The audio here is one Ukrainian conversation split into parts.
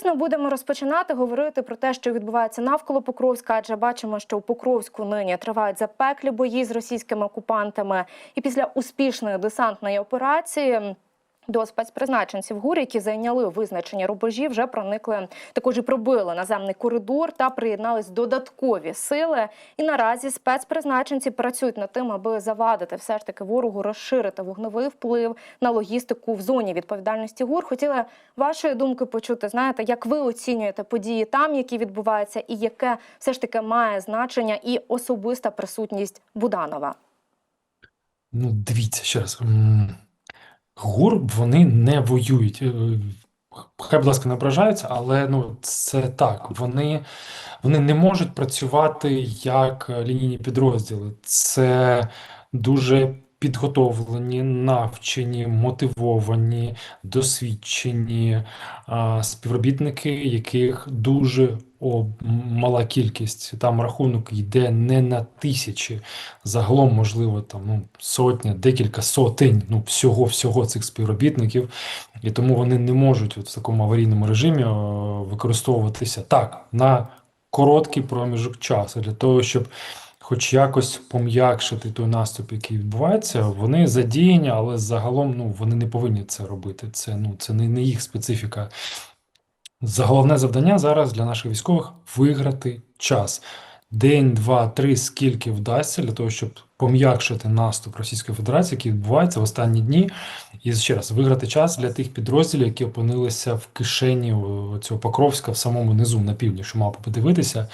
звісно, будемо розпочинати говорити про те, що відбувається навколо Покровська, адже бачимо, що у Покровську нині тривають запеклі бої з російськими окупантами. І після успішної десантної операції. До спецпризначенців ГУР, які зайняли визначені рубежі, вже проникли також і пробили наземний коридор та приєднались додаткові сили. І наразі спецпризначенці працюють над тим, аби завадити все ж таки ворогу розширити вогневий вплив на логістику в зоні відповідальності ГУР. Хотіла вашої думки почути. Знаєте, як ви оцінюєте події там, які відбуваються, і яке все ж таки має значення і особиста присутність Буданова? Ну, дивіться ще раз. ГУР вони не воюють. Е, Хай, будь ласка, не ображаються, але ну це так. Вони, вони не можуть працювати як лінійні підрозділи. Це дуже підготовлені, навчені, мотивовані, досвідчені співробітники, яких дуже мала кількість. Там рахунок йде не на тисячі. Загалом, можливо, там ну, сотня, декілька сотень ну, всього всього цих співробітників, і тому вони не можуть от в такому аварійному режимі використовуватися так на короткий проміжок часу для того, щоб хоч якось пом'якшити той наступ, який відбувається. Вони задіяні, але загалом ну, вони не повинні це робити. Це ну це не, не їх специфіка. Заголовне завдання зараз для наших військових виграти час. День, два, три, скільки вдасться для того, щоб пом'якшити наступ Російської Федерації, який відбувається в останні дні, і ще раз виграти час для тих підрозділів, які опинилися в кишені цього Покровська в самому низу на півдні, що мав подивитися.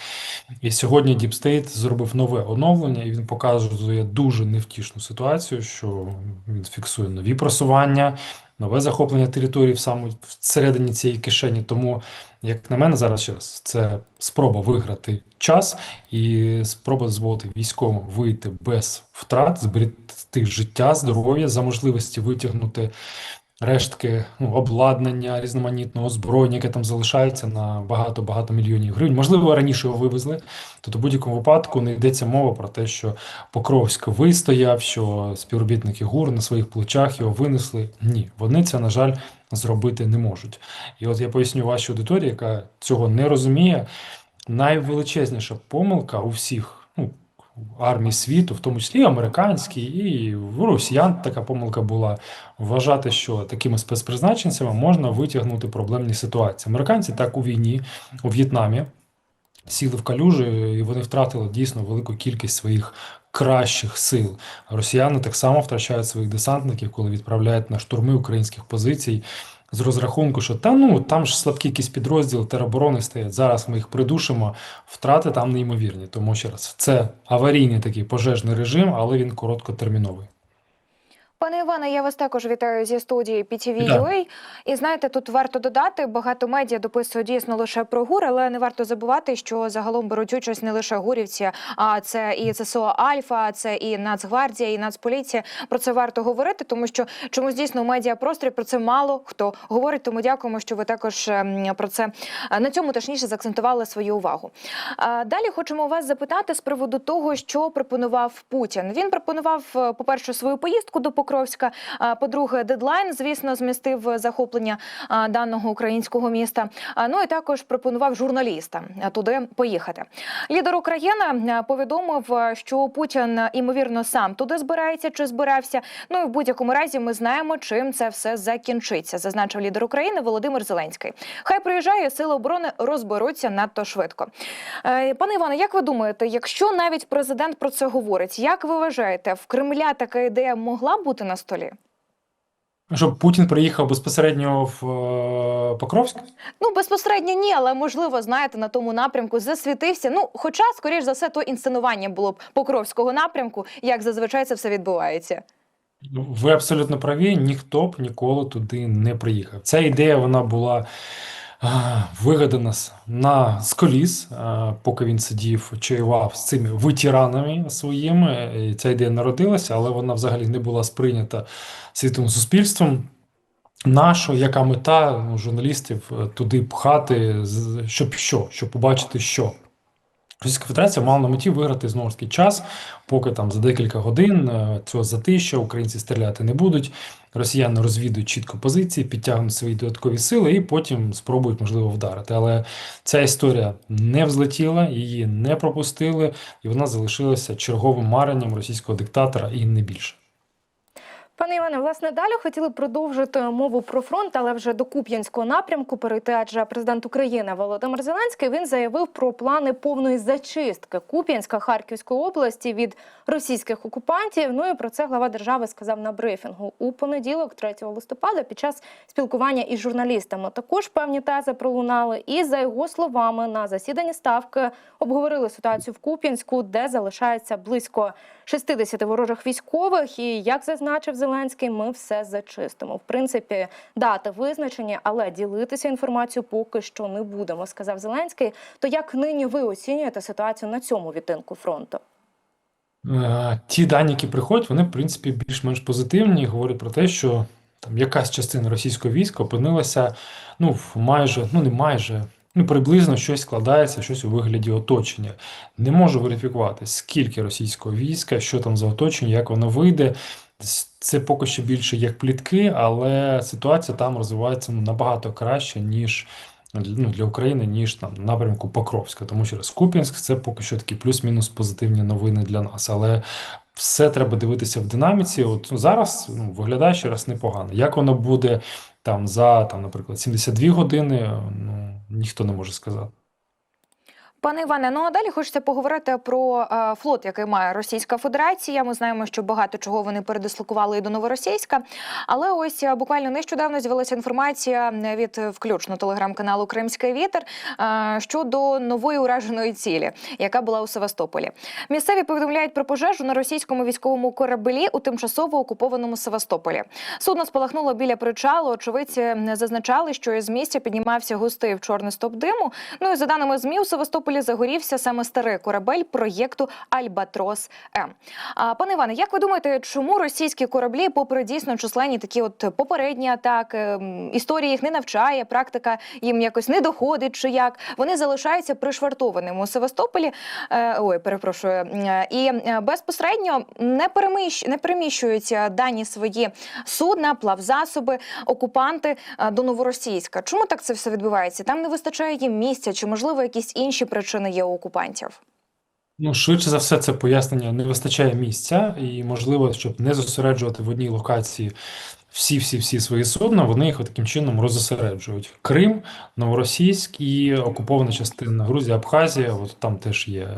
І сьогодні State зробив нове оновлення, і він показує дуже невтішну ситуацію, що він фіксує нові просування, нове захоплення території в саме всередині цієї кишені. Тому, як на мене, зараз ще раз це спроба виграти час і спроба дозволити військовим вийти без втрат, зберегти життя, здоров'я за можливості витягнути рештки ну, обладнання, різноманітного озброєння, яке там залишається на багато-багато мільйонів гривень. Можливо, раніше його вивезли. Тобто, в будь-якому випадку не йдеться мова про те, що Покровськ вистояв, що співробітники ГУР на своїх плечах його винесли. Ні, вони це, на жаль, зробити не можуть. І от я поясню вашій аудиторії, яка цього не розуміє. Найвеличезніша помилка у всіх ну, армій світу, в тому числі і американській, і в росіян така помилка була вважати, що такими спецпризначенцями можна витягнути проблемні ситуації. Американці так у війні у В'єтнамі сіли в калюжі, і вони втратили дійсно велику кількість своїх кращих сил. Росіяни так само втрачають своїх десантників, коли відправляють на штурми українських позицій. З розрахунку, що та ну там ж слабкі якісь підрозділи тероборони стоять. Зараз ми їх придушимо, втрати там неймовірні. Тому ще раз, це аварійний такий пожежний режим, але він короткотерміновий. Пане Іване, я вас також вітаю зі студії. PTV.ua. І знаєте, тут варто додати, багато медіа дописують дійсно лише про ГУР, але не варто забувати, що загалом беруть участь не лише гурівці, а це і ЗСО Альфа, це і Нацгвардія, і Нацполіція. Про це варто говорити, тому що чомусь дійсно у медіапросторі про це мало хто говорить. Тому дякуємо, що ви також ем, про це е, на цьому точніше заакцентували свою увагу. Далі хочемо вас запитати з приводу того, що пропонував Путін. Він пропонував, е, по-перше, свою поїздку до Покровська. По-друге, дедлайн, звісно, змістив захоплення даного українського міста. Ну і також пропонував журналістам туди поїхати. Лідер України повідомив, що Путін імовірно сам туди збирається чи збирався. Ну і в будь-якому разі ми знаємо, чим це все закінчиться. Зазначив лідер України Володимир Зеленський. Хай приїжджає сили оборони розберуться надто швидко. Е, Пане Іване, як ви думаєте, якщо навіть президент про це говорить, як ви вважаєте, в Кремля така ідея могла бути на столі? Щоб Путін приїхав безпосередньо в е, Покровськ? Ну безпосередньо ні, але можливо, знаєте, на тому напрямку засвітився. Ну, хоча, скоріш за все, то інсценування було б Покровського напрямку, як зазвичай це все відбувається. Ну, Ви абсолютно праві, ніхто б ніколи туди не приїхав. Ця ідея вона була вигадана на з коліс, поки він сидів, чаював з цими ветеранами своїми. І ця ідея народилася, але вона взагалі не була сприйнята світовим суспільством. Нащо, яка мета ну, журналістів туди пхати, щоб що? Щоб побачити що? Російська Федерація мала на меті виграти знову ж таки час, поки там за декілька годин е, цього затища українці стріляти не будуть. Росіяни розвідують чітко позиції, підтягнуть свої додаткові сили і потім спробують можливо вдарити. Але ця історія не взлетіла, її не пропустили, і вона залишилася черговим маренням російського диктатора і не більше. Пане Іване, власне, далі хотіли продовжити мову про фронт, але вже до Куп'янського напрямку перейти. Адже президент України Володимир Зеленський він заявив про плани повної зачистки Куп'янська Харківської області від російських окупантів. Ну і про це глава держави сказав на брифінгу у понеділок, 3 листопада, під час спілкування із журналістами. Також певні тези пролунали. І за його словами, на засіданні ставки обговорили ситуацію в Куп'янську, де залишається близько 60 ворожих військових. І як зазначив Зеленський, ми все зачистимо. В принципі, дати визначені, але ділитися інформацією поки що не будемо, сказав Зеленський. То як нині ви оцінюєте ситуацію на цьому відтинку фронту? Е, Ті дані, які приходять, вони в принципі більш-менш позитивні говорять про те, що там якась частина російського війська опинилася, ну, в майже, ну не майже, ну приблизно щось складається, щось у вигляді оточення. Не можу верифікувати, скільки російського війська, що там за оточення, як воно вийде. Це поки що більше як плітки, але ситуація там розвивається ну, набагато краще, ніж ну, для України, ніж там на напрямку Покровська. Тому раз Куп'янськ це поки що такі плюс-мінус позитивні новини для нас. Але все треба дивитися в динаміці. От ну, зараз ну, виглядає ще раз непогано. Як воно буде там за, там, наприклад, 72 години, ну ніхто не може сказати. Пане Іване, ну а далі хочеться поговорити про е, флот, який має Російська Федерація. Ми знаємо, що багато чого вони передислокували і до Новоросійська. Але ось е, буквально нещодавно з'явилася інформація від е, включно телеграм-каналу Кримський вітер щодо нової ураженої цілі, яка була у Севастополі. Місцеві повідомляють про пожежу на російському військовому кораблі у тимчасово окупованому Севастополі. Судно спалахнуло біля причалу. Очевидці зазначали, що із місця піднімався густий в чорний стоп диму. Ну і за даними ЗМІ, у Севастополі загорівся саме старий корабель проєкту Альбатрос М. А пане Іване, як ви думаєте, чому російські кораблі, попри дійсно численні такі от попередні атаки, історія їх не навчає, практика їм якось не доходить, чи як вони залишаються пришвартованими у Севастополі? Е, ой, перепрошую, і е, безпосередньо не переміщ, не переміщуються дані свої судна, плавзасоби, окупанти е, до новоросійська. Чому так це все відбувається? Там не вистачає їм місця, чи можливо якісь інші причини є у окупантів? Ну, швидше за все, це пояснення не вистачає місця, і можливо, щоб не зосереджувати в одній локації всі-всі-всі свої судна, вони їх таким чином розосереджують. Крим, Новоросійськ і окупована частина Грузія, Абхазія, от там теж є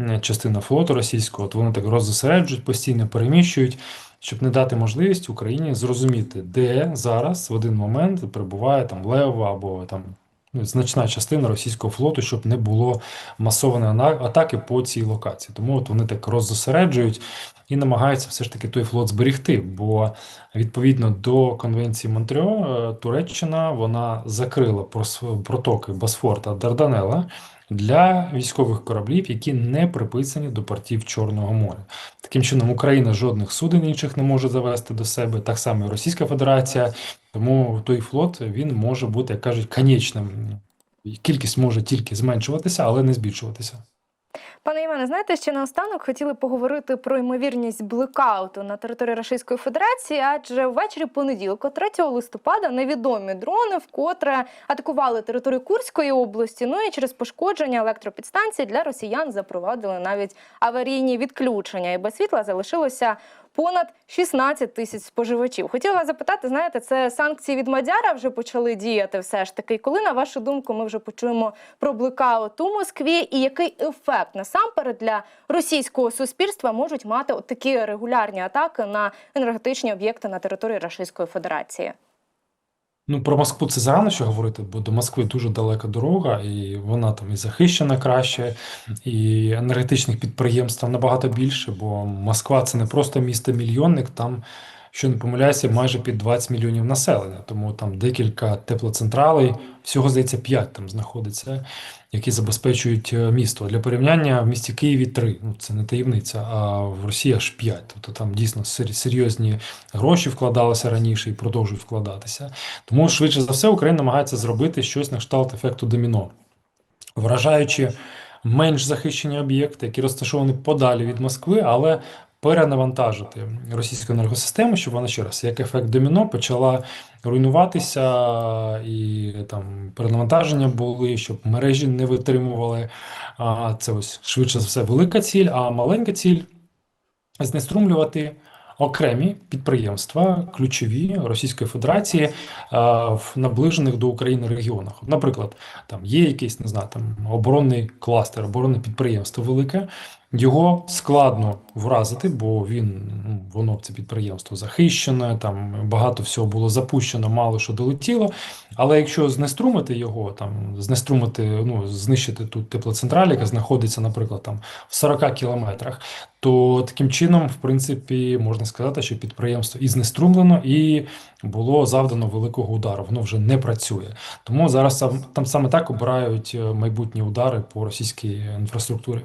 е, частина флоту російського, от вони так розосереджують, постійно переміщують, щоб не дати можливість Україні зрозуміти, де зараз в один момент перебуває там Лева або там значна частина російського флоту, щоб не було масованої атаки по цій локації. Тому от вони так роззосереджують і намагаються все ж таки той флот зберегти. Бо відповідно до конвенції Монтрьо, е, Туреччина вона закрила протоки Босфор та Дарданелла для військових кораблів, які не приписані до портів Чорного моря. Таким чином, Україна жодних суден інших не може завести до себе, так само і Російська Федерація. Тому той флот він може бути, як кажуть, конечним. Кількість може тільки зменшуватися, але не збільшуватися. Пане Іване, знаєте, ще наостанок хотіли поговорити про ймовірність блекауту на території Російської Федерації, адже ввечері понеділка, 3 листопада, невідомі дрони вкотре атакували територію Курської області. Ну і через пошкодження електропідстанцій для росіян запровадили навіть аварійні відключення, і без світла залишилося. Понад 16 тисяч споживачів. Хотіла вас запитати, знаєте, це санкції від Мадяра вже почали діяти все ж таки. Коли, на вашу думку, ми вже почуємо про блекаут у Москві, і який ефект насамперед для російського суспільства можуть мати от такі регулярні атаки на енергетичні об'єкти на території Російської Федерації? Ну, про Москву це зарано що говорити, бо до Москви дуже далека дорога, і вона там і захищена краще, і енергетичних підприємств набагато більше, бо Москва це не просто місто-мільйонник, там, що не помиляюся, майже під 20 мільйонів населення. Тому там декілька теплоцентралей, всього здається, 5 там знаходиться, які забезпечують е, місто. Для порівняння в місті Києві 3, ну це не таємниця, а в Росії аж 5. Тобто там дійсно сер- серйозні гроші вкладалися раніше і продовжують вкладатися. Тому швидше за все Україна намагається зробити щось на кшталт ефекту доміно, вражаючи менш захищені об'єкти, які розташовані подалі від Москви, але перенавантажити російську енергосистему, щоб вона ще раз, як ефект доміно, почала руйнуватися і там перенавантаження були, щоб мережі не витримували. А це ось швидше за все велика ціль, а маленька ціль знеструмлювати окремі підприємства, ключові Російської Федерації а, в наближених до України регіонах. Наприклад, там є якийсь, не знаю, там оборонний кластер, оборонне підприємство велике. Його складно вразити, бо він ну, воно це підприємство захищене, там багато всього було запущено, мало що долетіло. Але якщо знеструмити його, там знеструмити, ну знищити тут теплоцентраль, яка знаходиться, наприклад, там в 40 кілометрах, то таким чином, в принципі, можна сказати, що підприємство і знеструмлено, і було завдано великого удару. Воно вже не працює. Тому зараз там саме так обирають е, майбутні удари по російській інфраструктурі.